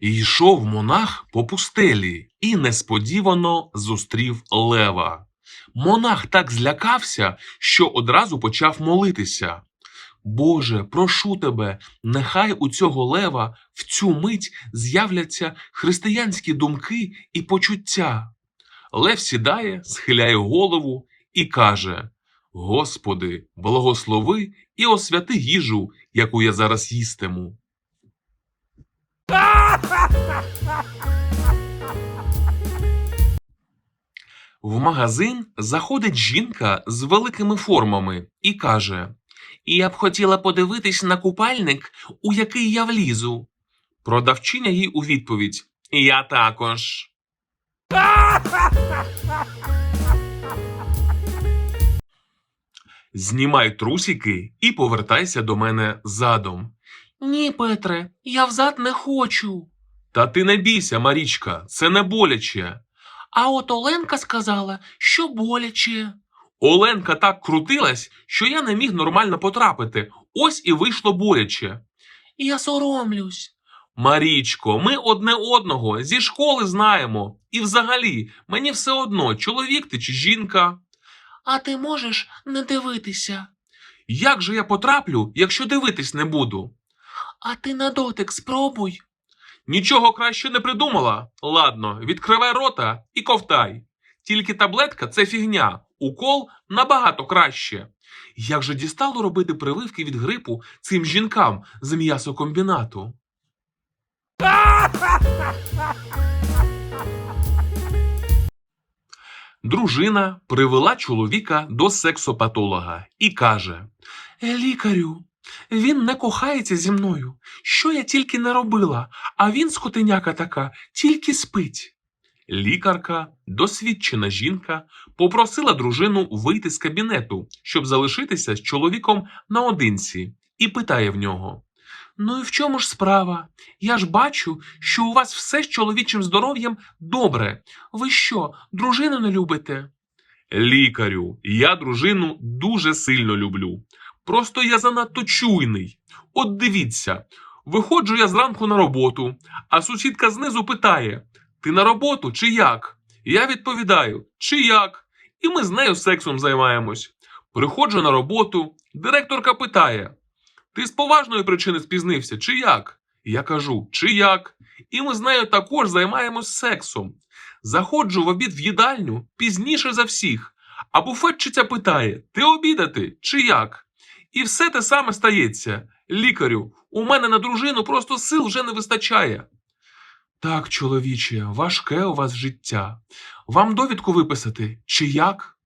Йшов монах по пустелі і несподівано зустрів лева. Монах так злякався, що одразу почав молитися. Боже, прошу тебе, нехай у цього лева в цю мить з'являться християнські думки і почуття. Лев сідає, схиляє голову і каже: Господи, благослови і освяти їжу, яку я зараз їстиму. В магазин заходить жінка з великими формами і каже: Я б хотіла подивитись на купальник, у який я влізу. Продавчиня їй у відповідь: Я також. Знімай трусики і повертайся до мене задом. Ні, Петре, я взад не хочу. Та ти не бійся, Марічка, це не боляче. А от Оленка сказала, що боляче. Оленка так крутилась, що я не міг нормально потрапити. Ось і вийшло боляче. Я соромлюсь. Марічко, ми одне одного зі школи знаємо. І взагалі, мені все одно, чоловік ти чи жінка. А ти можеш не дивитися. Як же я потраплю, якщо дивитись не буду? А ти на дотик спробуй. Нічого краще не придумала. Ладно, відкривай рота і ковтай. Тільки таблетка це фігня, укол набагато краще. Як же дістало робити прививки від грипу цим жінкам з м'ясокомбінату? Дружина привела чоловіка до сексопатолога і каже: Лікарю, він не кохається зі мною. Що я тільки не робила, а він, скотиняка така, тільки спить. Лікарка, досвідчена жінка, попросила дружину вийти з кабінету, щоб залишитися з чоловіком наодинці, і питає в нього: Ну і в чому ж справа? Я ж бачу, що у вас все з чоловічим здоров'ям добре. Ви що, дружину не любите? Лікарю, я дружину дуже сильно люблю. Просто я занадто чуйний. От дивіться, виходжу я зранку на роботу, а сусідка знизу питає: Ти на роботу чи як? Я відповідаю, чи як? І ми з нею сексом займаємось. Приходжу на роботу, директорка питає: Ти з поважної причини спізнився, чи як? Я кажу, чи як? І ми з нею також займаємось сексом. Заходжу в обід в їдальню пізніше за всіх, а буфетчиця питає: Ти обідати чи як? І все те саме стається. Лікарю, у мене на дружину просто сил вже не вистачає. Так, чоловіче, важке у вас життя. Вам довідку виписати чи як?